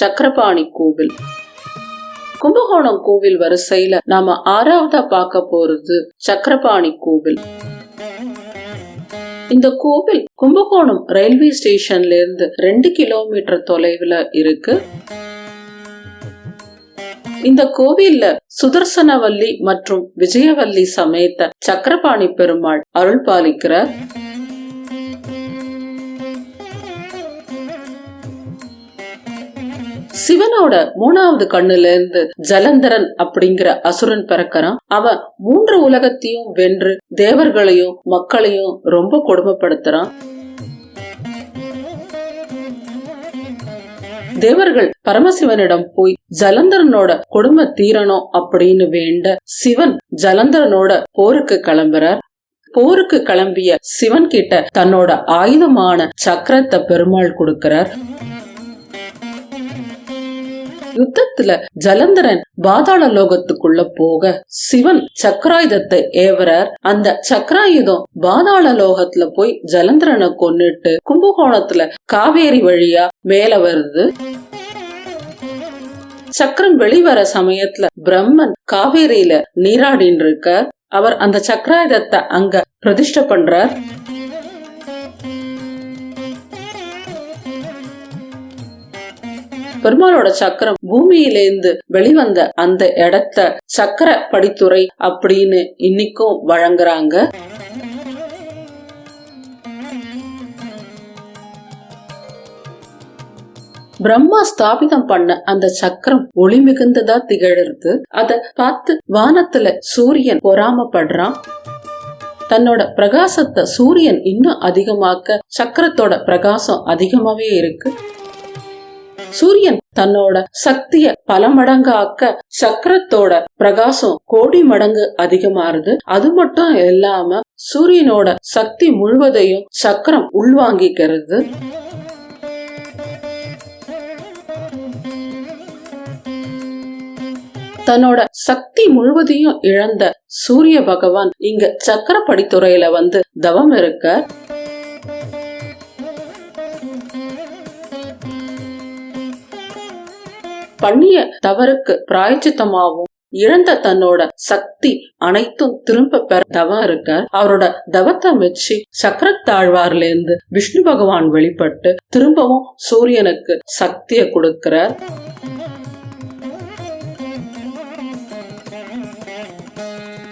சக்கரபாணி கோவில். கும்பகோணம் கோவில் வரிசையில நாம ஆறாவதா பார்க்க போறது சக்கரபாணி கோவில். இந்த கோவில் கும்பகோணம் ரயில்வே ஸ்டேஷன்ல இருந்து ரெண்டு கிலோமீட்டர் தொலைவுல இருக்கு. இந்த கோவில்ல சுதர்சனவல்லி மற்றும் விஜயவல்லி சமேத்த சக்கரபாணி பெருமாள் அருள் பாலிக்கிறார். சிவனோட மூணாவது கண்ணுல இருந்து ஜலந்தரன் அப்படிங்கிற அசுரன் பிறக்கறான். அவன் மூன்று உலகத்தையும் வென்று தேவர்களையும் மக்களையும் ரொம்ப கொடுமைப்படுத்துறான். தேவர்கள் பரமசிவனிடம் போய் ஜலந்தரனோட கொடுமை தீரணும் அப்படின்னு வேண்ட சிவன் ஜலந்தரனோட போருக்கு கிளம்புறார். போருக்கு கிளம்பிய சிவன் கிட்ட தன்னோட ஆயுதமான சக்கரத்தை பெருமாள் கொடுக்கிறார். யுத்தத்துல ஜலந்தரன் பாதாள லோகத்துக்குள்ள போக சிவன் சக்கராயுதத்தை ஏவரர் அந்த சக்கராயுதம் பாதாள லோகத்துல போய் ஜலந்தரனை கொன்னுட்டு கும்பகோணத்துல காவேரி வழியா மேல வருது. சக்கரம் வெளிவர சமயத்துல பிரம்மன் காவேரியில நீராடின்னு இருக்க அவர் அந்த சக்கராயுதத்தை அங்க பிரதிஷ்ட பண்றார். பெருமாளோட சக்கரம் பூமியிலேந்து வெளிவந்த அந்த இடத்த சக்கர படித்துறை அப்படின்னு இன்னைக்கும் வழங்குறாங்க. பிரம்மா ஸ்தாபிதம் பண்ண அந்த சக்கரம் ஒளி மிகுந்ததா திகழறது. அத பார்த்து வானத்துல சூரியன் பொறாமப்படுறான். தன்னோட பிரகாசத்தை சூரியன் இன்னும் அதிகமாக்க சக்கரத்தோட பிரகாசம் அதிகமாவே இருக்கு. சூரியன் தன்னோட சக்திய பல மடங்கு ஆக்க சக்கரத்தோட பிரகாசம் கோடி மடங்கு அதிகமாறுது. அது மட்டும் இல்லாம சூரியனோட சக்தி முழுவதையும் சக்கரம் உள்வாங்கிக்கிறது. தன்னோட சக்தி முழுவதையும் இழந்த சூரிய பகவான் இங்க சக்கர படித்துறையில வந்து தவம் இருக்க பண்ணிய தவறுக்கு பிராயச்சித்தமாவும் இழந்த தன்னோட சக்தி அனைத்தும் திரும்ப பெற தவம் இருக்க அவரோட தவத்தை மெச்சி சக்கரத்தாழ்வார்ல இருந்து விஷ்ணு பகவான் வெளிப்பட்டு திரும்பவும் சூரியனுக்கு சக்திய கொடுக்கிறார்.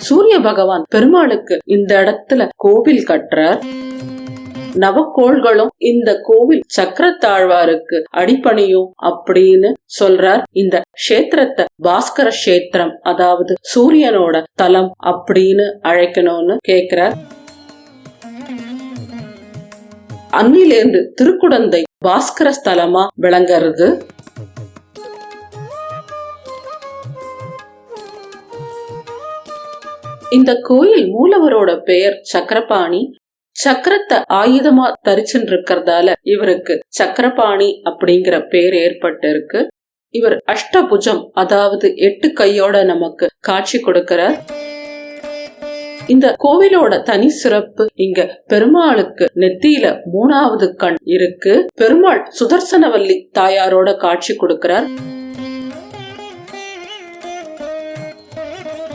சூரிய பகவான் பெருமாளுக்கு இந்த இடத்துல கோவில் கட்டுறார். நவக்கோள்களும் இந்த கோவில் சக்கரத்தாழ்வாருக்கு அடிப்பணியும் அப்படின்னு சொல்றார். இந்த கஷேத்திரத்தை பாஸ்கர கஷேத்திரம் அதாவது சூரியனோட தலம் அப்படின்னு அழைக்கணும்னு கேக்குறார். அன்னிலேந்து திருக்குடந்தை பாஸ்கர ஸ்தலமா விளங்குறது. இந்த கோயில் மூலவரோட பெயர் சக்கரபாணி. சக்கரத்தை ஆயுதமா தரிச்சுட்டு இருக்கிறதால இவருக்கு சக்கரபாணி அப்படிங்கிற பேர் ஏற்பட்டு இருக்கு இவர் அஷ்டபுஜம் அதாவது எட்டு கையோட நமக்கு காட்சி கொடுக்கிறார். இந்த கோவிலோட தனி சிறப்பு இங்க பெருமாளுக்கு நெத்தியில மூணாவது கண் இருக்கு. பெருமாள் சுதர்சனவல்லி தாயாரோட காட்சி கொடுக்கிறார்.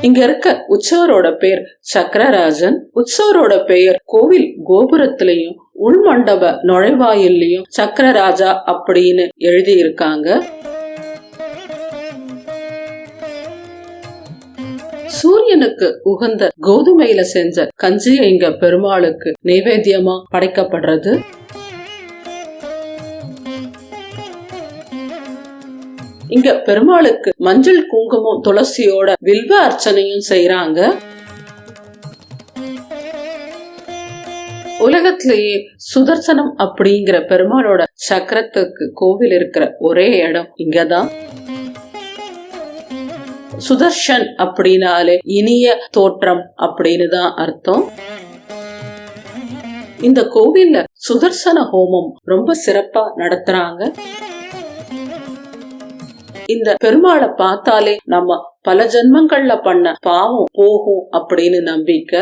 இங்க இருக்க உற்சவரோட பேர் சக்கரராஜன். உற்சவரோட பெயர் கோவில் கோபுரத்திலையும் உள்மண்டப நுழைவாயிலையும் சக்கரராஜா அப்படின்னு எழுதி இருக்காங்க சூரியனுக்கு உகந்த கோதுமையில செஞ்ச கஞ்சி இங்க பெருமாளுக்கு நைவேத்தியமா படைக்கப்படுறது. இங்க பெருமாளுக்கு மஞ்சள் குங்குமம் துளசியோட வில்வ அர்ச்சனையும் செய்யறாங்க உலகத்திலேயே சுதர்சனம் அப்படிங்கிற பெருமாளோட சக்கரத்துக்கு கோவில் இருக்கிற ஒரே இடம் இங்கதான். சுதர்ஷன் அப்படின்னாலே இனிய தோற்றம் அப்படின்னு தான் அர்த்தம். இந்த கோவில்ல சுதர்சன ஹோமம் ரொம்ப சிறப்பா நடத்துறாங்க. இந்த பெருமாளை பார்த்தாலே நம்ம பல ஜென்மங்கள்ல பண்ண பாவம் போகும் அப்படின்னு நம்பிக்கை.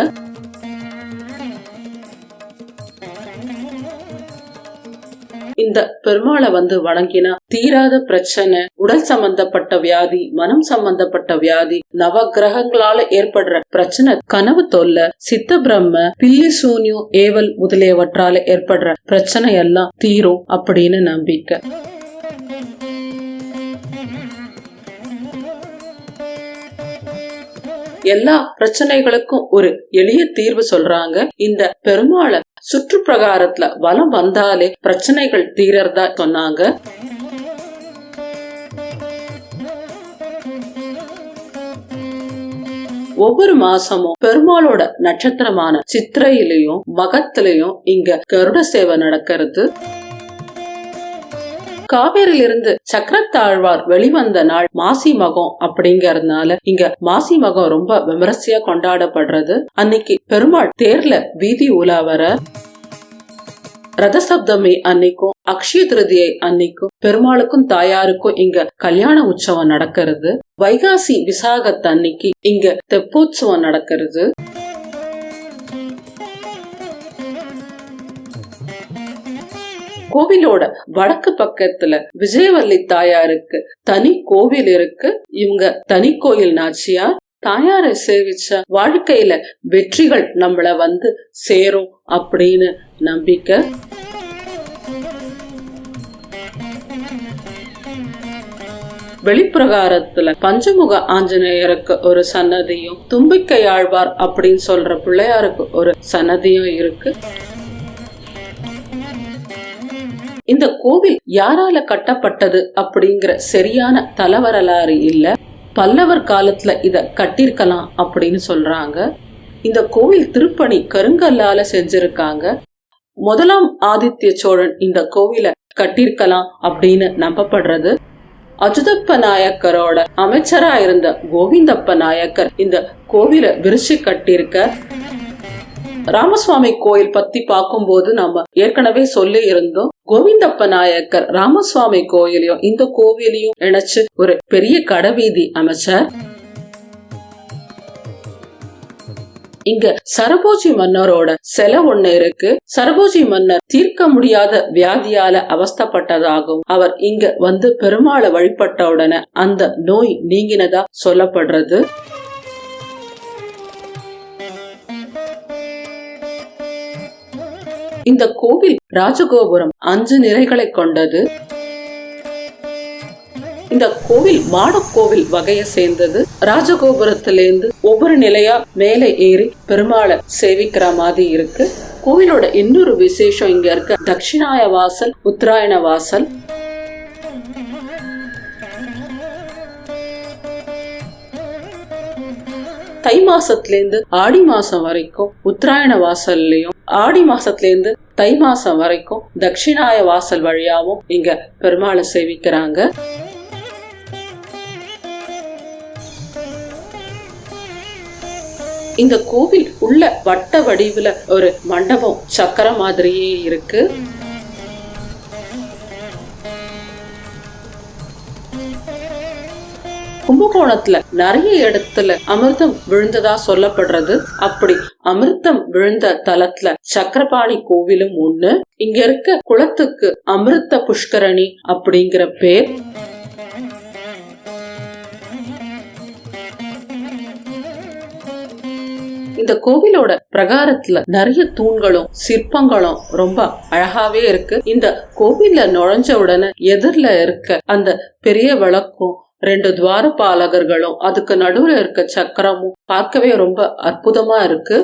இந்த பெருமாளை வந்து வணங்கினா தீராத பிரச்சனை உடல் சம்பந்தப்பட்ட வியாதி மனம் சம்பந்தப்பட்ட வியாதி நவ கிரகங்களால ஏற்படுற பிரச்சனை கனவு தொல்லை சித்த பிரம்ம பில்லி சூன்யம் ஏவல் முதலியவற்றால ஏற்படுற பிரச்சனை எல்லாம் தீரும் அப்படின்னு நம்பிக்கை. எல்லா பிரச்சனைகளுக்கும் ஒரு எளிய தீர்வு சொல்றாங்க. இந்த பெருமாளை சுற்று பிரகாரத்துல வலம் வந்தாலே பிரச்சனைகள் தீரறதா சொன்னாங்க. ஒவ்வொரு மாசமும் பெருமாளோட நட்சத்திரமான சித்திரையிலையும் மகத்திலையும் இங்க கருட சேவை நடக்கிறது. காவேரியிலிருந்து சக்கரத்தாழ்வார் வெளிவந்த நாள் மாசி மகம் அப்படிங்கறதுனால இங்க மாசி மகம் ரொம்ப விமரிசையா கொண்டாடப்படுறது. அன்னைக்கு பெருமாள் தேர்ல வீதி உலா வர ரதசப்தமி அன்னைக்கும் அக்ஷய திருதியை அன்னைக்கும் பெருமாளுக்கும் தாயாருக்கும் இங்க கல்யாண உற்சவம் நடக்கிறது. வைகாசி விசாகத் அன்னைக்கு இங்க தெப்போத்சவம் நடக்கிறது. கோவிலோட வடக்கு பக்கத்துல விஜயவல்லி தாயாருக்கு தனி கோவில் இருக்கு. இவங்க தனி கோயில் நாச்சியார். தாயாரை சேவிச்ச வாழ்க்கையில வெற்றிகள் நம்மள வந்து சேரும் அப்படின்னு நம்பிக்கை. வெளிப்பிரகாரத்துல பஞ்சமுக ஆஞ்சநேயருக்கு ஒரு சன்னதியும் தும்பிக்கை ஆழ்வார் அப்படின்னு சொல்ற பிள்ளையாருக்கு ஒரு சன்னதியும் இருக்கு. இந்த கோவில் யாரால கட்டப்பட்டது அப்படிங்கிற சரியான தலவரலாறு இல்ல. பல்லவர் காலத்துல இத கட்டிருக்கலாம் அப்படின்னு சொல்றாங்க. இந்த கோவில் திருப்பணி கருங்கல்லால செஞ்சிருக்காங்க. முதலாம் ஆதித்ய சோழன் இந்த கோவிலை கட்டிருக்கலாம் அப்படின்னு நம்பப்படுறது. அஜுதப்ப நாயக்கரோட அமைச்சரா இருந்த கோவிந்தப்ப நாயக்கர் இந்த கோவிலை விரிச்சு கட்டியிருக்க ராமசுவாமி கோயில் பத்தி பார்க்கும்போது நம்ம ஏற்கனவே சொல்லி இருந்தோம் கோவிந்தப்ப நாயக்கர் ராமசுவாமி கோயிலையும் இந்த கோவிலையும் இணைச்சு ஒரு பெரிய கடவீதி அமைச்சார். இங்க சரபோஜி மன்னரோட செல ஒண்ணு இருக்கு. சரபோஜி மன்னர் தீர்க்க முடியாத வியாதியால அவஸ்தப்பட்டதாகவும் அவர் இங்க வந்து பெருமாளை வழிபட்ட உடனே அந்த நோய் நீங்கினதா சொல்லப்படுறது. இந்த கோவில் ராஜகோபுரம் அஞ்சு நிறைகளை கொண்டது. இந்த கோவில் மாடக்கோவில் வகையை சேர்ந்தது. ராஜகோபுரத்திலேருந்து ஒவ்வொரு நிலையா மேலே ஏறி பெருமாளை சேவிக்கிற மாதிரி இருக்கு. கோவிலோட இன்னொரு விசேஷம் இங்க இருக்க. தட்சிணாய வாசல் உத்தராயண வாசல். தை மாசத்துலேருந்து ஆடி மாசம் வரைக்கும் உத்தராயண வாசல்லையும் ஆடி மாசத்துலேருந்து தை மாசம் வரைக்கும் தட்சிணாய வாசல் வழியாவும் இங்க பெருமாளை சேவிக்கிறாங்க. இந்த கோவில் உள்ள வட்ட வடிவுல ஒரு மண்டபம் சக்கர மாதிரியே இருக்கு. கும்பகோணத்துல நிறைய இடத்துல அமிர்தம் விழுந்ததா சொல்லப்படுறது. அப்படி அமிர்தம் விழுந்த தலத்துல சக்கரபாணி கோவிலும் ஒண்ணு. இங்க இருக்க குளத்துக்கு அமிர்த புஷ்கரணி அப்படிங்கிற பேர். இந்த கோவிலோட பிரகாரத்துல நிறைய தூண்களும் சிற்பங்களும் ரொம்ப அழகாவே இருக்கு. இந்த கோவில்ல நுழைஞ்ச உடனே எதிரில இருக்க அந்த பெரிய விளக்கும் ரெண்டு துவாரபாலகர்களும் அதுக்கு நடுவுல இருக்க சக்கரமும் பார்க்கவே ரொம்ப அற்புதமா இருக்கு.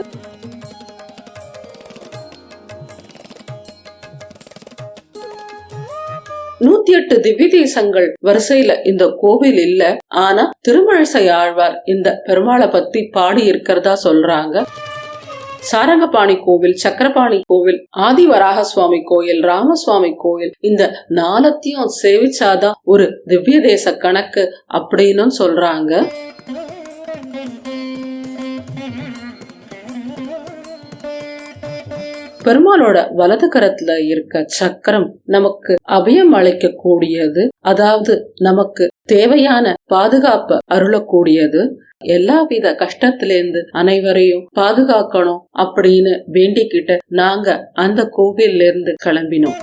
நூத்தி எட்டு திவ்ய தேசங்கள் வரிசையில இந்த கோவில் இல்ல. ஆனா திருமழிசை ஆழ்வார் இந்த பெருமாளை பத்தி பாடி இருக்கிறதா சொல்றாங்க. சாரங்கபாணி கோவில் சக்கரபாணி கோவில் ஆதிவராக சுவாமி கோயில் ராமசுவாமி கோயில் இந்த நாலத்தையும் சேவிச்சாதான் ஒரு திவ்ய தேச கணக்கு அப்படின்னு சொல்றாங்க. பெருமாளோட வலது கரத்துல இருக்க சக்கரம் நமக்கு அபயம் அளிக்க கூடியது அதாவது நமக்கு தேவையான பாதுகாப்ப அருளக்கூடியது. எல்லாவித கஷ்டத்திலேருந்து அனைவரையும் பாதுகாக்கணும் அப்படின்னு வேண்டிக்கிட்டு நாங்க அந்த கோவில்ல இருந்து கிளம்பினோம்.